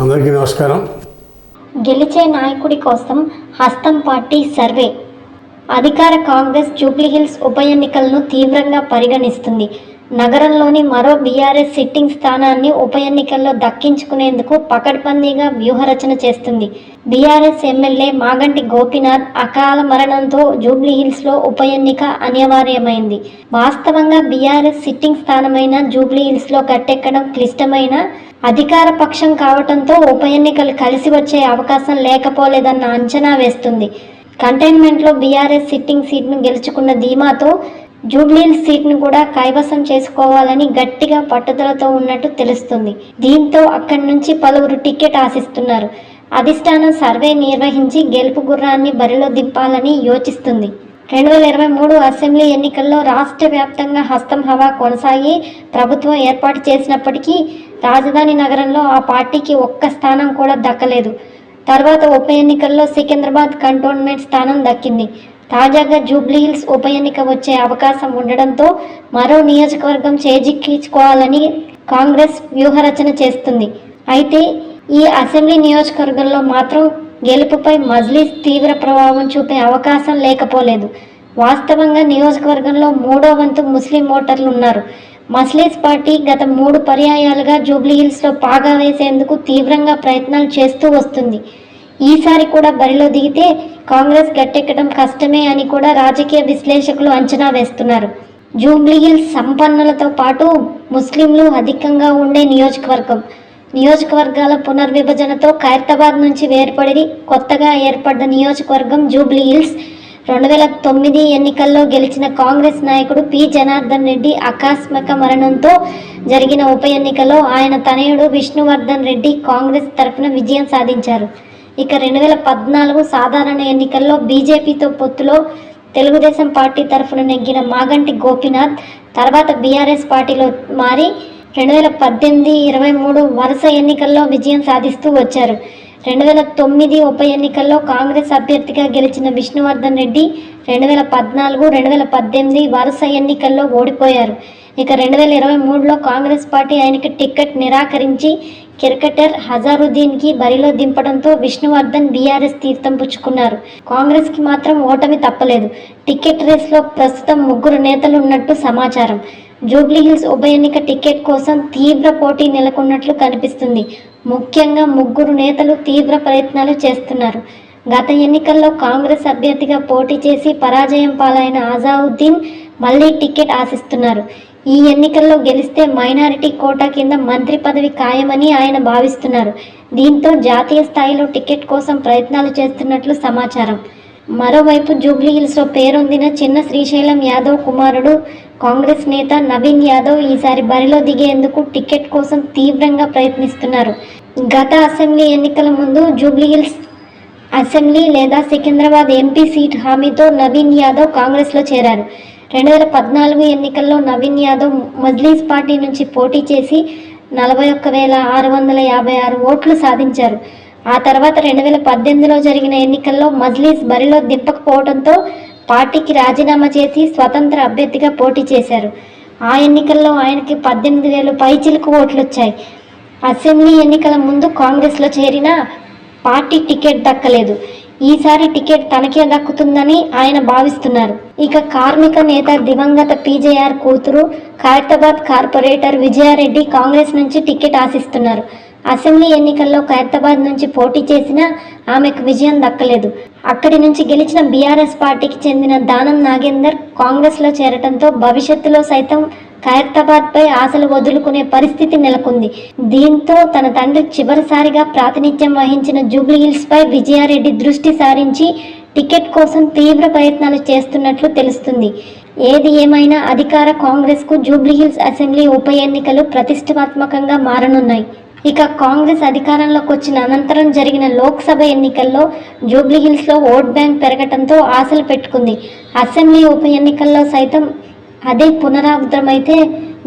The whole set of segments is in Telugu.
అందరికీ నమస్కారం. గెలిచే నాయకుడి కోసం హస్తం పార్టీ సర్వే. అధికార కాంగ్రెస్ జూబ్లీహిల్స్ ఉప ఎన్నికలను తీవ్రంగా పరిగణిస్తుంది. నగరంలోని మరో బీఆర్ఎస్ సిట్టింగ్ స్థానాన్ని ఉప ఎన్నికల్లో దక్కించుకునేందుకు పకడ్బందీగా వ్యూహరచన చేస్తుంది. బీఆర్ఎస్ ఎమ్మెల్యే మాగంటి గోపీనాథ్ అకాల మరణంతో జూబ్లీహిల్స్లో ఉప ఎన్నిక అనివార్యమైంది. వాస్తవంగా బీఆర్ఎస్ సిట్టింగ్ స్థానమైన జూబ్లీహిల్స్లో గట్టెక్కడం క్లిష్టమైన అధికార పక్షం కావడంతో ఉప ఎన్నికలు కలిసి వచ్చే అవకాశం లేకపోలేదన్న అంచనా వేస్తుంది. కంటైన్మెంట్లో బీఆర్ఎస్ సిట్టింగ్ సీట్ను గెలుచుకున్న ధీమాతో జూబ్లీహిల్స్ సీట్ను కూడా కైవసం చేసుకోవాలని గట్టిగా పట్టుదలతో ఉన్నట్టు తెలుస్తుంది. దీంతో అక్కడి నుంచి పలువురు టికెట్ ఆశిస్తున్నారు. అధిష్టానం సర్వే నిర్వహించి గెలుపు గుర్రాన్ని బరిలో దింపాలని యోచిస్తుంది. రెండు వేల ఇరవై మూడు అసెంబ్లీ ఎన్నికల్లో రాష్ట్ర వ్యాప్తంగా హస్తం హవా కొనసాగి ప్రభుత్వం ఏర్పాటు చేసినప్పటికీ రాజధాని నగరంలో ఆ పార్టీకి ఒక్క స్థానం కూడా దక్కలేదు. తర్వాత ఉప ఎన్నికల్లో సికింద్రాబాద్ కంటోన్మెంట్ స్థానం దక్కింది. తాజాగా జూబ్లీహిల్స్ ఉప ఎన్నిక వచ్చే అవకాశం ఉండడంతో మరో నియోజకవర్గం చేజిక్కించుకోవాలని కాంగ్రెస్ వ్యూహరచన చేస్తుంది. అయితే ఈ అసెంబ్లీ నియోజకవర్గంలో మాత్రం గెలుపుపై మజ్లీస్ తీవ్ర ప్రభావం చూపే అవకాశం లేకపోలేదు. వాస్తవంగా నియోజకవర్గంలో మూడో వంతు ముస్లిం ఓటర్లు ఉన్నారు. మస్లీస్ పార్టీ గత మూడు పర్యాయాలుగా జూబ్లీహిల్స్లో పాగా వేసేందుకు తీవ్రంగా ప్రయత్నాలు చేస్తూ వస్తుంది. ఈసారి కూడా బరిలో దిగితే కాంగ్రెస్ గట్టెక్కడం కష్టమే అని కూడా రాజకీయ విశ్లేషకులు అంచనా వేస్తున్నారు. జూబ్లీహిల్స్ సంపన్నులతో పాటు ముస్లింలు అధికంగా ఉండే నియోజకవర్గం. నియోజకవర్గాల పునర్విభజనతో ఖైరతాబాద్ నుంచి వేర్పడి కొత్తగా ఏర్పడ్డ నియోజకవర్గం జూబ్లీహిల్స్. రెండు వేల తొమ్మిది ఎన్నికల్లో గెలిచిన కాంగ్రెస్ నాయకుడు పి. జనార్దన్ రెడ్డి ఆకస్మిక మరణంతో జరిగిన ఉప ఎన్నికలో ఆయన తనయుడు విష్ణువర్ధన్ రెడ్డి కాంగ్రెస్ తరఫున విజయం సాధించారు. ఇక రెండు వేల పద్నాలుగు సాధారణ ఎన్నికల్లో బీజేపీతో పొత్తులో తెలుగుదేశం పార్టీ తరఫున నెగ్గిన మాగంటి గోపీనాథ్ తర్వాత బీఆర్ఎస్ పార్టీలో మారి రెండు వేల పద్దెనిమిది ఇరవై మూడు వరుస ఎన్నికల్లో విజయం సాధిస్తూ వచ్చారు. రెండు వేల తొమ్మిది ఉప ఎన్నికల్లో కాంగ్రెస్ అభ్యర్థిగా గెలిచిన విష్ణువర్ధన్ రెడ్డి రెండు వేల పద్నాలుగు రెండు వేల పద్దెనిమిది వరుస ఎన్నికల్లో ఓడిపోయారు. ఇక రెండు వేల ఇరవై మూడులో కాంగ్రెస్ పార్టీ ఆయనకి టికెట్ నిరాకరించి క్రికెటర్ హజారుద్దీన్కి బరిలో దింపడంతో విష్ణువర్ధన్ బీఆర్ఎస్ తీర్థం పుచ్చుకున్నారు. కాంగ్రెస్కి మాత్రం ఓటమి తప్పలేదు. టికెట్ రేస్లో ప్రస్తుతం ముగ్గురు నేతలు ఉన్నట్టు సమాచారం. జూబ్లీహిల్స్ ఉప ఎన్నిక టికెట్ కోసం తీవ్ర పోటీ నెలకొన్నట్లు కనిపిస్తుంది. ముఖ్యంగా ముగ్గురు నేతలు తీవ్ర ప్రయత్నాలు చేస్తున్నారు. గత ఎన్నికల్లో కాంగ్రెస్ అభ్యర్థిగా పోటీ చేసి పరాజయం పాలైన అజావుద్దీన్ మళ్ళీ టికెట్ ఆశిస్తున్నారు. ఈ ఎన్నికల్లో గెలిస్తే మైనారిటీ కోటా కింద మంత్రి పదవి ఖాయమని ఆయన భావిస్తున్నారు. దీంతో జాతీయ స్థాయిలో టికెట్ కోసం ప్రయత్నాలు చేస్తున్నట్లు సమాచారం. మరోవైపు జూబ్లీహిల్స్లో పేరొందిన చిన్న శ్రీశైలం యాదవ్ కుమారుడు కాంగ్రెస్ నేత నవీన్ యాదవ్ ఈసారి బరిలో దిగేందుకు టికెట్ కోసం తీవ్రంగా ప్రయత్నిస్తున్నారు. గత అసెంబ్లీ ఎన్నికల ముందు జూబ్లీహిల్స్ అసెంబ్లీ లేదా సికింద్రాబాద్ ఎంపీ సీట్ హామీతో నవీన్ యాదవ్ కాంగ్రెస్లో చేరారు. రెండు వేల పద్నాలుగు ఎన్నికల్లో నవీన్ యాదవ్ మజ్లీస్ పార్టీ నుంచి పోటీ చేసి నలభై ఒక్క వేల ఆరు వందల యాభై ఆరు ఓట్లు సాధించారు. ఆ తర్వాత రెండు వేల పద్దెనిమిదిలో జరిగిన ఎన్నికల్లో మజ్లీస్ బరిలో దింపకపోవడంతో పార్టీకి రాజీనామా చేసి స్వతంత్ర అభ్యర్థిగా పోటీ చేశారు. ఆ ఎన్నికల్లో ఆయనకి పద్దెనిమిది వేలు పైచిలకు ఓట్లు వచ్చాయి అసెంబ్లీ ఎన్నికల ముందు కాంగ్రెస్లో చేరిన పార్టీ టికెట్ దక్కలేదు. ఈసారి టికెట్ తనకే దక్కుతుందని ఆయన భావిస్తున్నారు. ఇక కార్మిక నేత దివంగత పీజేఆర్ కూతురు ఖైరతాబాద్ కార్పొరేటర్ విజయారెడ్డి కాంగ్రెస్ నుంచి టికెట్ ఆశిస్తున్నారు. అసెంబ్లీ ఎన్నికల్లో ఖైరతాబాద్ నుంచి పోటీ చేసినా ఆమెకు విజయం దక్కలేదు. అక్కడి నుంచి గెలిచిన బీఆర్ఎస్ పార్టీకి చెందిన దానం నాగేందర్ కాంగ్రెస్లో చేరటంతో భవిష్యత్తులో సైతం ఖైరతాబాద్ పై ఆశలు వదులుకునే పరిస్థితి నెలకొంది. దీంతో తన తండ్రి చివరిసారిగా ప్రాతినిధ్యం వహించిన జూబ్లీహిల్స్పై విజయారెడ్డి దృష్టి సారించి టికెట్ కోసం తీవ్ర ప్రయత్నాలు చేస్తున్నట్లు తెలుస్తుంది. ఏది ఏమైనా అధికార కాంగ్రెస్కు జూబ్లీహిల్స్ అసెంబ్లీ ఉప ఎన్నికలు ప్రతిష్టాత్మకంగా మారనున్నాయి. ఇక కాంగ్రెస్ అధికారంలోకి వచ్చిన అనంతరం జరిగిన లోక్సభ ఎన్నికల్లో జూబ్లీహిల్స్లో ఓట్ బ్యాంక్ పెరగటంతో ఆశలు పెట్టుకుంది. అసెంబ్లీ ఉప ఎన్నికల్లో సైతం అదే పునరావృతమైతే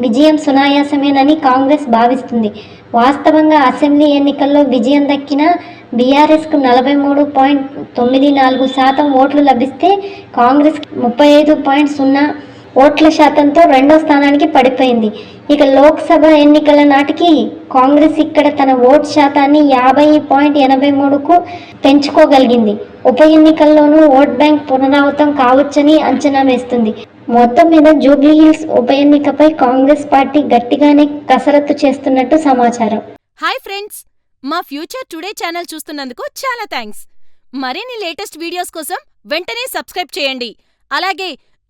విజయం సునాయాసమేనని కాంగ్రెస్ భావిస్తుంది. వాస్తవంగా అసెంబ్లీ ఎన్నికల్లో విజయం దక్కిన బీఆర్ఎస్కు నలభై మూడు పాయింట్ తొమ్మిది నాలుగు శాతం ఓట్లు లభిస్తే కాంగ్రెస్ ముప్పై ఐదు పాయింట్ సున్నా ఓట్ల శాతంతో రెండో స్థానానికి పడిపోయింది. ఇక లోక్సభ ఎన్నికల నాటికి కాంగ్రెస్ ఇక్కడ తన ఓట్ శాతాన్ని యాభై పాయింట్ ఎనభై మూడుకు పెంచుకోగలిగింది. ఉప ఎన్నికల్లోనూ ఓట్ బ్యాంక్ పునరావృతం కావచ్చని అంచనా వేస్తుంది. మొత్తం మీద జూబ్లీహిల్స్ ఉప ఎన్నికపై కాంగ్రెస్ పార్టీ గట్టిగానే కసరత్తు చేస్తున్నట్టు సమాచారం. Hi friends! మా ఫ్యూచర్ టుడే ఛానల్ చూస్తున్నందుకు చాలా థ్యాంక్స్ మరిన్ని లేటెస్ట్ వీడియోస్ కోసం వెంటనే సబ్స్క్రైబ్ చేయండి. అలాగే